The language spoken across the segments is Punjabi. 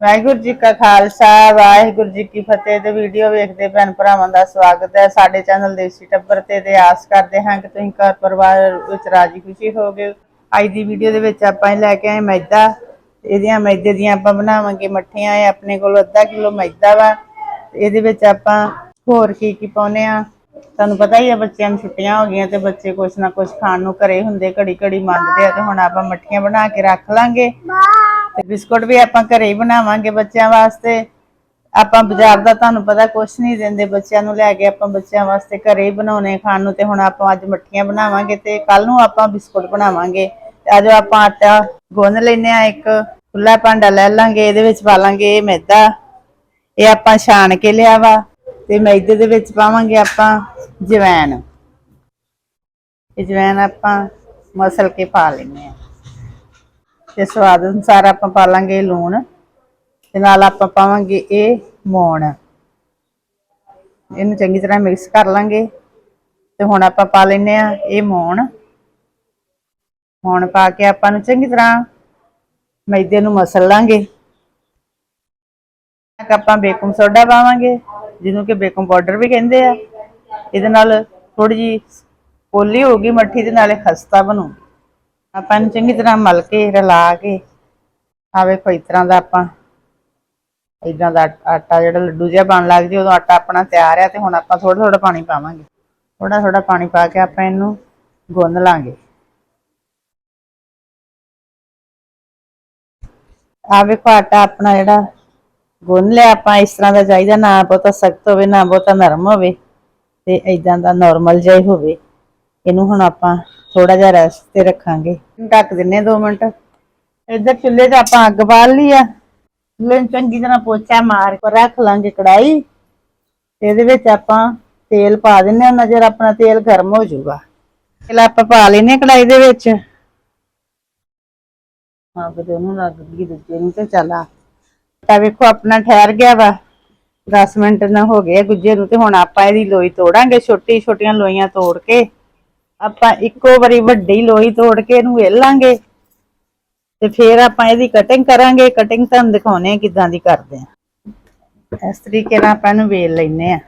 ਵਾਹਿਗੁਰੂ ਜੀ ਕਾ ਖਾਲਸਾ, ਵਾਹਿਗੁਰੂ ਜੀ ਕੀ ਫਤਿਹ ਤੇ ਵੀਡੀਓ ਵੇਖਦੇ ਭੈਣ ਭਰਾਵਾਂ ਦਾ ਸਵਾਗਤ ਹੈ। ਸਾਡੇ ਚੈਨਲ ਦੇਸੀ ਟੱਬਰ ਤੇ ਤੇ ਆਸ ਕਰਦੇ ਹਾਂ ਕਿ ਤੁਸੀਂ ਘਰ ਪਰਿਵਾਰ ਵਿੱਚ ਰਾਜੀ ਖੁਸ਼ੀ ਹੋਗੇ ਅੱਜ ਦੀ ਵੀਡੀਓ ਦੇ ਵਿੱਚ ਆਪਾਂ ਲੈ ਕੇ ਆਏ ਮੈਦਾ। ਇਹਦੀਆਂ ਮੈਦੇ ਦੀਆਂ ਆਪਾਂ ਬਣਾਵਾਂਗੇ ਮੱਠੀਆਂ। ਇਹ ਆਪਣੇ ਕੋਲ ਅੱਧਾ ਕਿਲੋ ਮੈਦਾ ਵਾ। ਇਹਦੇ ਵਿੱਚ ਆਪਾਂ ਹੋਰ ਕੀ ਕੀ ਪਾਉਨੇ ਆ ਤੁਹਾਨੂੰ ਪਤਾ ਹੀ ਆ ਬੱਚਿਆਂ ਨੂੰ ਛੁੱਟੀਆਂ ਹੋ ਗਈਆਂ ਤੇ ਬੱਚੇ ਕੁਛ ਨਾ ਕੁਛ ਖਾਣ ਨੂੰ ਘਰੇ ਹੁੰਦੇ ਘੜੀ ਘੜੀ ਮੰਗਦੇ ਆ ਤੇ ਹੁਣ ਆਪਾਂ ਮੱਠੀਆਂ ਬਣਾ ਕੇ ਰੱਖ ਲਾਂਗੇ। ਤੇ ਬਿਸਕੁਟ ਵੀ ਆਪਾਂ ਘਰੇ ਹੀ ਬਣਾਵਾਂਗੇ ਬੱਚਿਆਂ ਵਾਸਤੇ। ਆਪਾਂ ਬਾਜ਼ਾਰ ਦਾ ਤੁਹਾਨੂੰ ਪਤਾ ਕੁਛ ਨਹੀਂ ਦਿੰਦੇ, ਬੱਚਿਆਂ ਨੂੰ ਲੈ ਕੇ ਆਪਾਂ ਬੱਚਿਆਂ ਵਾਸਤੇ ਘਰੇ ਹੀ ਬਣਾਉਣੇ ਖਾਣ ਨੂੰ ਤੇ ਹੁਣ ਆਪਾਂ ਅੱਜ ਮੱਠੀਆਂ ਬਣਾਵਾਂਗੇ ਤੇ ਕੱਲ ਨੂੰ ਆਪਾਂ ਬਿਸਕੁਟ ਬਣਾਵਾਂਗੇ। ਅੱਜ ਆਪਾਂ ਆਟਾ ਗੁੰਨ ਲੈਨੇ ਆ ਇੱਕ ਖੁੱਲਾ ਭਾਂਡਾ ਲੈ ਲਾਂਗੇ, ਇਹਦੇ ਵਿੱਚ ਪਾ ਲਾਂਗੇ ਇਹ ਮੈਦਾ। ਇਹ ਆਪਾਂ ਛਾਣ ਕੇ ਲਿਆ ਵਾ ਤੇ ਮੈਦੇ ਦੇ ਵਿੱਚ ਪਾਵਾਂਗੇ ਆਪਾਂ ਜਵੈਨ ਇਹ ਜਵੈਨ ਆਪਾਂ ਮਸਲ ਕੇ ਪਾ ਲੈਨੇ ਆ ਤੇ ਸਵਾਦ ਅਨੁਸਾਰ ਆਪਾਂ ਪਾ ਲਾਂਗੇ ਲੂਣ ਤੇ ਨਾਲ ਆਪਾਂ ਪਾਵਾਂਗੇ ਇਹ ਮੌਣ। ਇਹਨੂੰ ਚੰਗੀ ਤਰ੍ਹਾਂ ਮਿਕਸ ਕਰ ਲਾਂਗੇ ਤੇ ਹੁਣ ਆਪਾਂ ਪਾ ਲੈਨੇ ਆ ਇਹ ਮੌਣ। ਹੁਣ ਪਾ ਕੇ ਆਪਾਂ ਨੂੰ ਚੰਗੀ ਤਰ੍ਹਾਂ ਮੈਦੇ ਨੂੰ ਮਸਲ ਲਾਂਗੇ। ਆਪਾਂ ਬੇਕਿੰਗ ਸੋਡਾ ਪਾਵਾਂਗੇ, ਜਿਹਨੂੰ ਕਿ ਬੇਕਿੰਗ ਪਾਊਡਰ ਵੀ ਕਹਿੰਦੇ ਆ। ਇਹਦੇ ਨਾਲ ਥੋੜੀ ਜੀ ਪੋਲੀ ਹੋਊਗੀ, ਮੱਠੀ ਦੇ ਨਾਲੇ ਖਸਤਾ ਬਣੂ। ਆਪਾਂ ਇਹਨੂੰ ਚੰਗੀ ਤਰ੍ਹਾਂ ਮਲ ਕੇ, ਰਲਾ ਕੇ ਆ ਵੇਖੋ ਇਸ ਤਰ੍ਹਾਂ ਦਾ ਆਪਾਂ ਇਦਾਂ ਦਾ ਆਟਾ ਜਿਹੜਾ ਲੱਡੂ ਜਿਹਾ ਬਣ ਲੱਗ ਜੇ, ਉਦੋਂ ਆਟਾ ਆਪਣਾ ਤਿਆਰ ਆ ਤੇ ਹੁਣ ਆਪਾਂ ਥੋੜਾ ਥੋੜਾ ਪਾਣੀ ਪਾਵਾਂਗੇ। ਥੋੜਾ ਥੋੜਾ ਪਾਣੀ ਪਾ ਕੇ ਆਪਾਂ ਇਹਨੂੰ ਗੁੰਨ ਲਾਂਗੇ। ਆ ਵੇਖੋ ਆਟਾ ਆਪਣਾ ਜਿਹੜਾ ਗੁੰਨ ਲਿਆ ਆਪਾਂ, ਇਸ ਤਰ੍ਹਾਂ ਦਾ ਚਾਹੀਦਾ, ਨਾ ਬਹੁਤਾ ਸਖਤ ਹੋਵੇ, ਨਾ ਬਹੁਤਾ ਨਰਮ ਹੋਵੇ ਤੇ ਇਦਾਂ ਦਾ ਨਾਰਮਲ ਜਿਹਾ ਹੀ ਹੋਵੇ। ਇਹਨੂੰ ਹੁਣ ਆਪਾਂ ਥੋੜਾ ਜਿਹਾ ਰੈਸਟ ਤੇ ਰੱਖਾਂਗੇ। ਇਹਨੂੰ ਢੱਕ ਦਿੰਨੇ 2 ਮਿੰਟ। ਇੱਧਰ ਚੁੱਲ੍ਹੇ 'ਤੇ ਆਪਾਂ ਅੱਗ ਬਾਲ ਲਈ ਆ। ਚੁੱਲ੍ਹੇ ਨੂੰ ਚੰਗੀ ਤਰ੍ਹਾਂ ਪੋਚਾ ਮਾਰ ਕੇ ਰੱਖ ਲਾਂਗੇ ਕੜਾਈ ਇਹਦੇ ਵਿੱਚ ਆਪਾਂ ਤੇਲ ਪਾ ਦਿੰਨੇ ਆ ਨਜ਼ਰ ਆਪਣਾ ਤੇਲ ਗਰਮ ਹੋ ਜਾਊਗਾ। ਤੇਲ ਆਪਾਂ ਪਾ ਲੈਨੇ ਕੜਾਈ ਦੇ ਵਿੱਚ। ਅੱਗ ਦੇ ਉਹਨੂੰ ਲੱਗ ਗਈ ਦੂਜੇ ਨੂੰ ਤੇ ਚੱਲ ਆ। ਤਾਂ ਵੇਖੋ, ਆਪਣਾ ਠਹਿਰ ਗਿਆ ਵਾ। 10 ਮਿੰਟ ਨਾ ਹੋ ਗਏ ਆ ਗੁੱਜੇ ਨੂੰ ਤੇ ਹੁਣ ਆਪਾਂ ਇਹਦੀ ਲੋਈ ਤੋੜਾਂਗੇ ਛੋਟੀ ਛੋਟੀਆਂ ਲੋਈਆਂ ਤੋੜ ਕੇ। ਆਪਾਂ ਇੱਕੋ ਵਾਰੀ ਵੱਡੀ ਲੋਈ ਤੋੜ ਕੇ ਇਹਨੂੰ ਵੇਲ ਲਾਂਗੇ ਤੇ ਫਿਰ ਆਪਾਂ ਇਹਦੀ ਕਟਿੰਗ ਕਰਾਂਗੇ। ਕਟਿੰਗ ਤੁਹਾਨੂੰ ਦਿਖਾਉਣੇ ਆ ਕਿਦਾਂ ਦੀ ਕਰਦੇ ਆ। ਇਸ ਤਰੀਕੇ ਨਾਲ ਆਪਾਂ ਇਹਨੂੰ ਵੇਲ ਲੈਨੇ ਆ।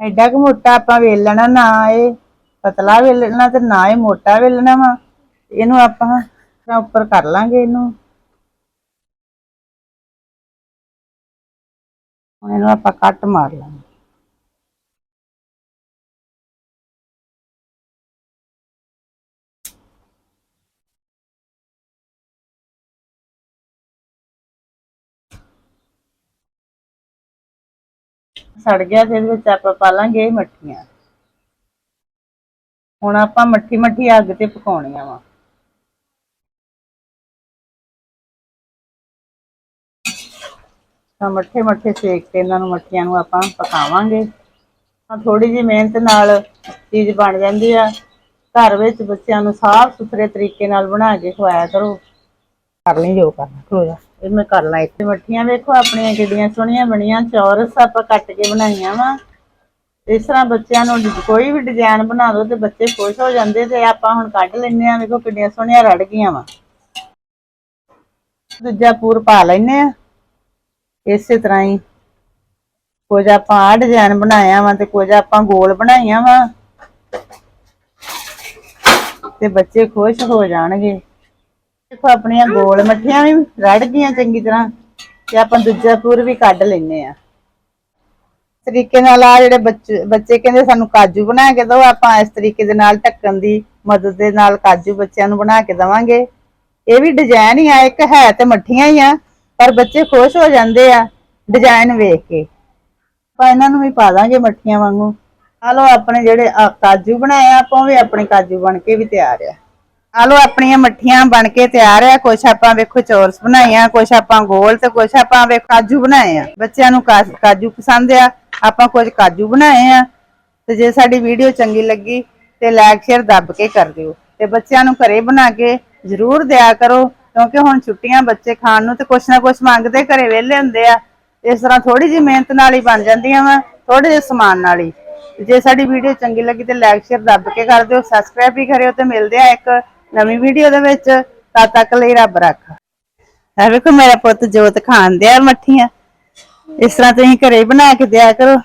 ਐਡਾ ਕੁ ਮੋਟਾ ਆਪਾਂ ਵੇਲਣਾ ਨਾ ਇਹ ਪਤਲਾ ਵੇਲਣਾ ਤੇ ਨਾ ਇਹ ਮੋਟਾ ਵੇਲਣਾ ਵਾ। ਇਹਨੂੰ ਆਪਾਂ ਉੱਪਰ ਕਰ ਲਾਂਗੇ ਇਹਨੂੰ। ਹੁਣ ਇਹਨੂੰ ਆਪਾਂ ਕੱਟ ਮਾਰ ਲਾਂਗੇ। ਸੜ ਗਿਆ ਤੇ ਇਹਦੇ ਵਿੱਚ ਆਪਾਂ ਪਾ ਲਾਂਗੇ ਮੱਠੀਆਂ। ਹੁਣ ਆਪਾਂ ਮੱਠੀ ਮੱਠੀ ਅੱਗ ਤੇ ਪਕਾਉਣੀਆਂ ਵਾ। ਤਾਂ ਮੱਠੇ ਮੱਠੇ ਸੇਕ ਕੇ ਇਹਨਾਂ ਨੂੰ ਮੱਠੀਆਂ ਨੂੰ ਆਪਾਂ ਪਕਾਵਾਂਗੇ। ਤਾਂ ਥੋੜੀ ਜਿਹੀ ਮਿਹਨਤ ਨਾਲ ਚੀਜ਼ ਬਣ ਜਾਂਦੀ ਆ। ਘਰ ਵਿੱਚ ਬੱਚਿਆਂ ਨੂੰ ਸਾਫ਼ ਸੁਥਰੇ ਤਰੀਕੇ ਨਾਲ ਬਣਾ ਕੇ ਖਵਾਇਆ ਕਰੋ। ਕਰ ਲਈ ਜੋ ਕਰਨਾ, ਖਲੋ ਜਾ। ਇਹ ਮੈਂ ਕਰ ਲਾਂ ਇੱਥੇ। ਮੱਠੀਆਂ ਵੇਖੋ, ਆਪਣੀਆਂ ਕਿੱਡੀਆਂ ਸੋਹਣੀਆਂ ਬਣੀਆਂ। ਚੌਰਸ ਆਪਾਂ ਕੱਟ ਕੇ ਬਣਾਈਆਂ ਵਾ। ਇਸ ਤਰ੍ਹਾਂ ਬੱਚਿਆਂ ਨੂੰ ਕੋਈ ਵੀ ਡਿਜ਼ਾਈਨ ਬਣਾ ਦੋ ਤੇ ਬੱਚੇ ਖੁਸ਼ ਹੋ ਜਾਂਦੇ ਤੇ ਆਪਾਂ ਹੁਣ ਕੱਢ ਲੈਨੇ ਆ ਵੇਖੋ ਕਿੱਡੀਆਂ ਸੋਹਣੀਆਂ ਰੜ ਗਈਆਂ ਵਾ। ਦੂਜਾ ਪੂਰ ਪਾ ਲੈਨੇ ਆ ਇਸੇ ਤਰ੍ਹਾਂ ਹੀ। ਕੁਝ ਆਪਾਂ ਆ ਡਿਜ਼ਾਈਨ ਬਣਾਇਆ ਵਾ ਤੇ ਕੁਝ ਆਪਾਂ ਗੋਲ ਬਣਾਈਆਂ ਵਾ। ਤੇ ਬੱਚੇ ਖੁਸ਼ ਹੋ ਜਾਣਗੇ। ਦੇਖੋ, ਆਪਣੀਆਂ ਗੋਲ ਮੱਠੀਆਂ ਵੀ ਰੜ ਗਈਆਂ ਚੰਗੀ ਤਰ੍ਹਾਂ ਤੇ ਆਪਾਂ ਦੂਜਾ ਪੂਰ ਵੀ ਕੱਢ ਲੈਨੇ ਆ ਤਰੀਕੇ ਨਾਲ ਆ ਜਿਹੜੇ ਬੱਚੇ ਬੱਚੇ ਕਹਿੰਦੇ ਸਾਨੂੰ ਕਾਜੂ ਬਣਾ ਕੇ ਦਿਓ, ਆਪਾਂ ਇਸ ਤਰੀਕੇ ਦੇ ਨਾਲ ਢੱਕਣ ਦੀ ਮਦਦ ਦੇ ਨਾਲ ਕਾਜੂ ਬੱਚਿਆਂ ਨੂੰ ਬਣਾ ਕੇ ਦਵਾਂਗੇ। ਇਹ ਵੀ ਡਿਜ਼ਾਈਨ ਹੀ ਆ, ਇੱਕ ਹੈ ਤੇ ਮੱਠੀਆਂ ਹੀ ਆ, ਪਰ ਬੱਚੇ ਖੁਸ਼ ਹੋ ਜਾਂਦੇ ਆ ਡਿਜ਼ਾਈਨ ਵੇਖ ਕੇ। ਆਪਾਂ ਇਹਨਾਂ ਨੂੰ ਵੀ ਪਾ ਦਾਂਗੇ ਮੱਠੀਆਂ ਵਾਂਗੂ। ਆ ਲੋ ਆਪਣੇ ਜਿਹੜੇ ਕਾਜੂ ਬਣਾਏ ਆ, ਆਪਾਂ ਉਹ ਵੀ ਆਪਣੇ ਕਾਜੂ ਬਣ ਕੇ ਵੀ ਤਿਆਰ ਆ। ਆਲੋ ਆਪਣੀਆਂ ਮੱਠੀਆਂ ਬਣ ਕੇ ਤਿਆਰ ਆ, ਕੁਛ ਆਪਾਂ ਵੇਖੋ ਚੌਰਸ ਬਣਾਈਆਂ ਕੁਛ ਆਪਾਂ ਗੋਲ ਤੇ ਕੁਛ ਆਪਾਂ ਵੇ ਕਾਜੂ ਬਣਾਏ ਆ। ਬੱਚਿਆਂ ਨੂੰ ਕਾਜੂ ਪਸੰਦ ਆ, ਆਪਾਂ ਕੁਝ ਕਾਜੂ ਬਣਾਏ ਆ। ਤੇ ਜੇ ਸਾਡੀ ਵੀਡੀਓ ਚੰਗੀ ਲੱਗੀ ਤੇ ਲਾਈਕ, ਸ਼ੇਅਰ ਦੱਬ ਕੇ ਕਰ ਦਿਓ। ਤੇ ਬੱਚਿਆਂ ਨੂੰ ਘਰੇ ਬਣਾ ਕੇ ਜ਼ਰੂਰ ਦਿਆ ਕਰੋ, ਕਿਉਂਕਿ ਹੁਣ ਛੁੱਟੀਆਂ ਬੱਚੇ ਖਾਣ ਨੂੰ ਤੇ ਕੁਛ ਨਾ ਕੁਛ ਮੰਗਦੇ ਘਰੇ ਵਿਹਲੇ ਹੁੰਦੇ ਆ। ਇਸ ਤਰ੍ਹਾਂ ਥੋੜੀ ਜਿਹੀ ਮਿਹਨਤ ਨਾਲ ਹੀ ਬਣ ਜਾਂਦੀਆਂ ਵਾ ਥੋੜੇ ਜਿਹੇ ਸਮਾਨ ਨਾਲ ਹੀ। ਜੇ ਸਾਡੀ ਵੀਡੀਓ ਚੰਗੀ ਲੱਗੀ ਤੇ ਲਾਈਕ, ਸ਼ੇਅਰ ਦੱਬ ਕੇ ਕਰ ਦਿਓ, ਸਬਸਕ੍ਰਾਈਬ ਵੀ ਕਰਿਓ ਤੇ ਮਿਲਦੇ ਆ ਇੱਕ ਨਵੀਂ ਵੀਡੀਓ ਦੇ ਵਿੱਚ ਤਦ ਤੱਕ ਲਈ ਰੱਬ ਰੱਖ। ਇਹ ਵੇਖੋ ਮੇਰਾ ਪੁੱਤ ਜੋਤ ਖਾਣ ਦਿਆ ਮੱਠੀਆਂ। ਇਸ ਤਰ੍ਹਾਂ ਤੁਸੀਂ ਘਰੇ ਬਣਾ ਕੇ ਦਿਆ ਕਰੋ।